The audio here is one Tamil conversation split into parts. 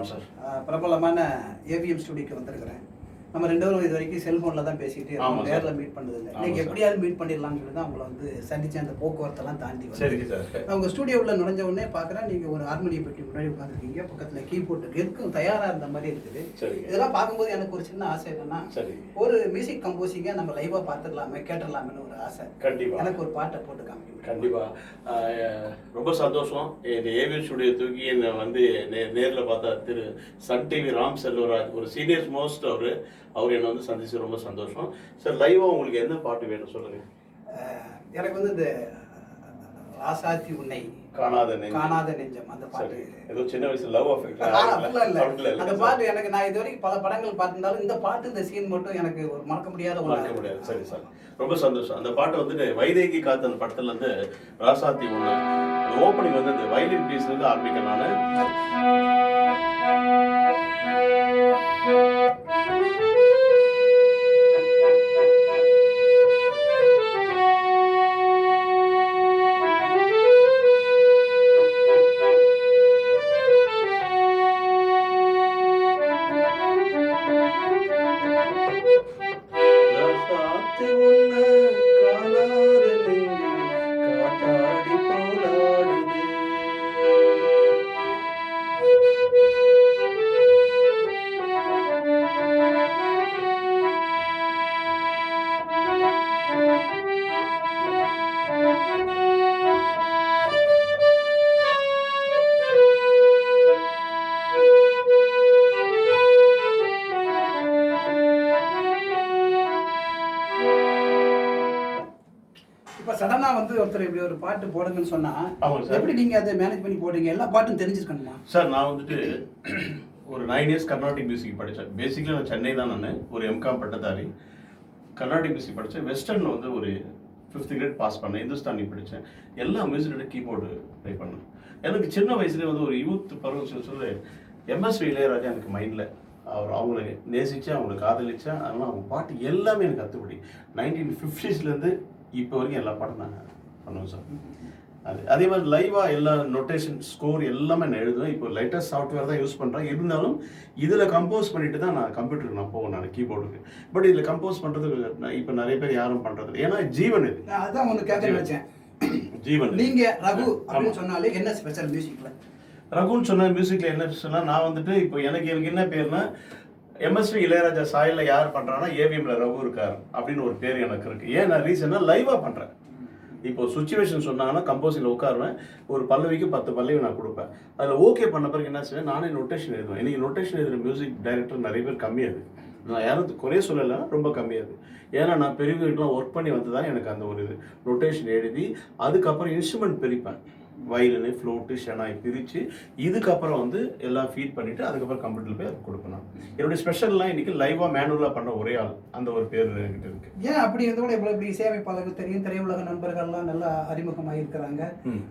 சார். பிரபலமான ஏவிஎம் ஸ்டுடியோக்கு வந்திருக்கிறேன். நம்ம ரெண்டு பேரும் இது வரைக்கும் செல்போனில் தான் ஆமா சார். நேரில் மீட் பண்ணது இல்லை சார். எப்படியாவது மீட் பண்ணிடலாம்னு சொல்லி தான் உங்களை வந்து சந்திச்சு அந்த போக்குவரத்தெல்லாம் தாண்டி சார் நான் உங்க ஸ்டுடியோவில் நுழைஞ்ச உடனே பார்க்குறேன் நீங்கள் ஒரு ஹார்மோனியம் பெட்டி முன்னாடி உட்காந்துருக்கீங்க பக்கத்தில் கீபோர்டு எதுக்கும் தயாராக இருந்த மாதிரி இருக்குது. இதெல்லாம் பார்க்கும்போது எனக்கு ஒரு சின்ன ஆசை என்னன்னா சரி. ஒரு மியூசிக் கம்போசிங்கை நம்ம லைவாக பார்த்துடலாமே கேட்டுடலாமேன்னு ஒரு ஆசை. கண்டிப்பா. எனக்கு ஒரு பாட்டை போட்டு காமிக்க கண்டிப்பா. ஆஹ், ரொம்ப சந்தோஷம். இந்த ஏவிஎன் ஸ்டுடியோ தூக்கி என்னை வந்து நே நேரில் பார்த்தா திரு சன் டிவி ராம் செல்வராஜ் ஒரு சீனியர்ஸ் மோஸ்ட் அவர். அவர் என்னை வந்து சந்திச்சு ரொம்ப சந்தோஷம். சார் லைவா உங்களுக்கு என்ன பாட்டு வேணும் சொல்லுங்க. ஆஹ் எனக்கு வந்து இந்த ராசாத்தி உன்னை காணாத நெஞ்சம். காணாத நெஞ்சம் அந்த பாட்டு. ஏதோ சின்ன வயசுல லவ் இல்ல. அந்த பாட்டு எனக்கு நான் இது வரைக்கும் பல படங்கள் பார்த்திருந்தாலும் இந்த பாட்டு இந்த சீன் மட்டும் எனக்கு ஒரு மறக்க முடியாத மறக்க. முடியாது. சரி சார். ரொம்ப சந்தோஷம். அந்த பாட்டு வந்துட்டு வைதேகி காத்து அந்த படத்துல இருந்து ராசாத்தி அந்த ஓப்பனிங் வந்து அந்த வயலின் பீஸ்ல இருந்து ஆரம்பிக்கிறேன் சடனா வந்து ஒருத்தர் இப்படி ஒரு பாட்டு போடுங்கன்னு சொன்னா. எப்படி நீங்க அதை மேனேஜ் பண்ணி போடுறீங்க? எல்லா பாட்டும் தெரிஞ்சிருக்கணுமா? சார் நான் வந்துட்டு ஒரு நைன் இயர்ஸ் கர்நாடிக் மியூசிக் படித்தேன் பேசிக்கலி நான் சென்னை தான் நான் ஒரு எம்காம் பட்டதாரி. கர்நாடிக் மியூசிக் படித்தேன் வெஸ்டர்னில் வந்து ஒரு ஃபிஃப்த் கிரேட் பாஸ் பண்ணேன். இந்துஸ்தானி படித்தேன் எல்லா மியூசிக்கோட கீபோர்டு ப்ளே பண்ணேன். எனக்கு சின்ன வயசுலேயே வந்து ஒரு யூத் பருவம் சொல்லி சொல்லி எம்எஸ்வி இளையராஜா எனக்கு மைண்டில் அவர் அவங்களை நேசிச்சேன் அவங்களை காதலிச்சேன் அதனால் அவங்க பாட்டு எல்லாமே எனக்கு கற்றுப்படி நைன்டீன் ஃபிஃப்டிஸ்லேருந்து இப்போ வரைக்கும் எல்லா பாட்டும் நான் பண்ணுவேன் சார். அது அதே மாதிரி லைவாக எல்லா நொட்டேஷன் ஸ்கோர் எல்லாமே நான் எழுதுவேன். இப்போ லேட்டஸ்ட் சாஃப்ட்வேர் தான் யூஸ் பண்ணுறேன் இருந்தாலும் இதில் கம்போஸ் பண்ணிட்டு தான் நான் கம்ப்யூட்டருக்கு நான் போவேன் நான் கீபோர்டுக்கு பட் இதில் கம்போஸ் பண்ணுறது இப்போ நிறைய பேர் யாரும் பண்ணுறது ஏன்னா ஜீவன் இது. அதான் ஒண்ணு கேட்க வச்சேன் ஜீவன் இது. நீங்க ரகு. அப்படின்னு சொன்னாலே என்ன ஸ்பெஷல் மியூசிக்ல ரகுன்னு சொன்ன மியூசிக்கில் என்ன சொன்னால் நான் வந்துட்டு இப்போ எனக்கு எனக்கு என்ன பேர்னா எம்எஸ்வி இளையராஜா சாயலில் யார் பண்ணுறான்னா ஏவிஎம்ல ரகு இருக்கார் அப்படின்னு ஒரு பேர் எனக்கு இருக்குது ஏன் நான் ரீசனாக லைவாக பண்ணுறேன் இப்போ சுச்சுவேஷன் சொன்னாங்கன்னா கம்போசிங்கில் உட்காருவேன். ஒரு பல்லவிக்கு பத்து பல்லவி நான் கொடுப்பேன். அதில் ஓகே பண்ண பிறகு என்ன செய்வேன்? நானே நொட்டேஷன் எழுதுவேன். இன்றைக்கி நொட்டேஷன் எழுதுகிற மியூசிக் டைரக்டர் நிறைய பேர் கம்மியாது நான் யாரும் குறைய சொல்லலை ரொம்ப கம்மியாது ஏன்னா நான் பெரியவங்ககிட்டலாம் ஒர்க் பண்ணி வந்து தான் எனக்கு அந்த ஒரு இது. நொட்டேஷன் எழுதி அதுக்கப்புறம் இன்ஸ்ட்ருமெண்ட் பிரிப்பேன். வயலினு ஃப்ளூட்டு ஷெனாய் பிரித்து இதுக்கப்புறம் வந்து எல்லாம் ஃபீட் பண்ணிவிட்டு அதுக்கப்புறம் கம்ப்யூட்டரில் போய் அது கொடுப்பேன் நான் என்னுடைய ஸ்பெஷல்லாம் இன்னைக்கு லைவாக மேனுவலாக பண்ண ஒரே ஆள் அந்த ஒரு பேர் என்கிட்ட இருக்கு. ஏன் அப்படி இருந்த கூட இவ்வளவு இப்படி இசையமைப்பாளருக்கு தெரியும் திரையுலக நண்பர்கள்லாம் நல்லா அறிமுகமாக இருக்கிறாங்க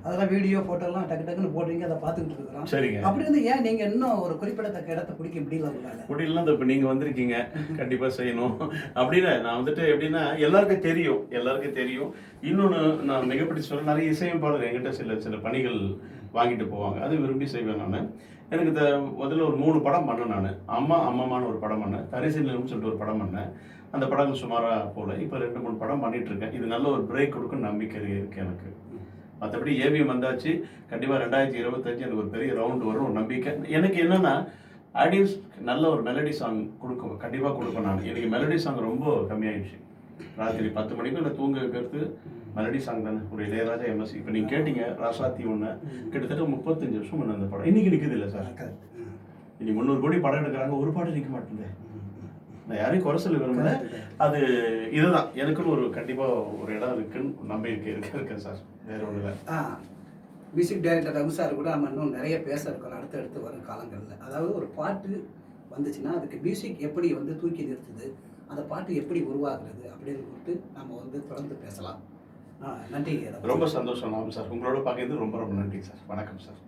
அதெல்லாம் வீடியோ போட்டோலாம் டக்கு டக்குன்னு போடுறீங்க அதை பார்த்துக்கிட்டு இருக்கிறோம். சரிங்க. அப்படி இருந்து ஏன் நீங்க இன்னும் ஒரு குறிப்பிடத்தக்க இடத்தை பிடிக்க முடியல முடியலாம் இப்போ நீங்கள் வந்திருக்கீங்க கண்டிப்பாக செய்யணும். அப்படின்னு நான் வந்துட்டு எப்படின்னா எல்லாருக்கும் தெரியும் எல்லாருக்கும் தெரியும். இன்னொன்று நான் மிகப்படி சொல்ல நிறைய இசையமைப்பாளர் என்கிட்ட சில சில பணிகள் வாங்கிட்டு போவாங்க. அது விரும்பி செய்வேன் நான். எனக்கு இந்த முதல்ல ஒரு மூணு படம் பண்ணேன் நான். அம்மா அம்மாமான ஒரு படம் பண்ணேன். தரிசனம்னு சொல்லிட்டு ஒரு படம் பண்ணேன். அந்த படங்கள் சுமாராக போகல இப்போ ரெண்டு மூணு படம் பண்ணிட்டு இருக்கேன் இது நல்ல ஒரு பிரேக் கொடுக்கும் நம்பிக்கை இருக்கு எனக்கு. மற்றபடி ஏவிஎம் வந்தாச்சு. கண்டிப்பாக ரெண்டாயிரத்தி இருபத்தஞ்சு எனக்கு ஒரு பெரிய ரவுண்டு வரும். ஒரு நம்பிக்கை. எனக்கு என்னன்னா ஆடியன்ஸ் நல்ல ஒரு மெலடி சாங் கொடுக்கும். கண்டிப்பாக கொடுப்பேன் நான். எனக்கு மெலடி சாங் ரொம்ப கம்மியாயிடுச்சு. ராத்திரி பத்து மணிக்கு நான் தூங்க வைக்கிறது மெலடி சாங் தானே? ஒரு இளையராஜா எம்எஸ்சி இப்போ நீங்கள் கேட்டீங்க ராசாத்தி ஒன்று கிட்டத்தட்ட முப்பத்தஞ்சு வருஷம் முன்ன அந்த படம். இன்னைக்கு நிற்குது இல்லை சார்? இனி முந்நூறு கோடி படம் எடுக்கிறாங்க ஒரு பாடம் நிற்க மாட்டேங்குது. நான் யாரையும் குறை சொல்ல விரும்பல. அது இதுதான். எனக்குன்னு ஒரு கண்டிப்பாக ஒரு இடம் இருக்குன்னு நம்பிக்கை இருக்கு இருக்கேன் சார். வேற ஒன்றும் இல்லை ஆ மியூசிக் டைரக்டர் ரகு சார் கூட நம்ம இன்னும் நிறைய பேச இருக்கோம். அடுத்தடுத்து வரும் காலங்களில். அதாவது ஒரு பாட்டு வந்துச்சுன்னா அதுக்கு மியூசிக் எப்படி வந்து தூக்கி நிறுத்துது அந்த பாட்டு எப்படி உருவாகுறது அப்படின்னு சொல்லிட்டு நம்ம வந்து தொடர்ந்து பேசலாம். நன்றி ரொம்ப சந்தோஷம் சார். உங்களோட பார்க்கறது ரொம்ப ரொம்ப நன்றி சார். வணக்கம் சார்.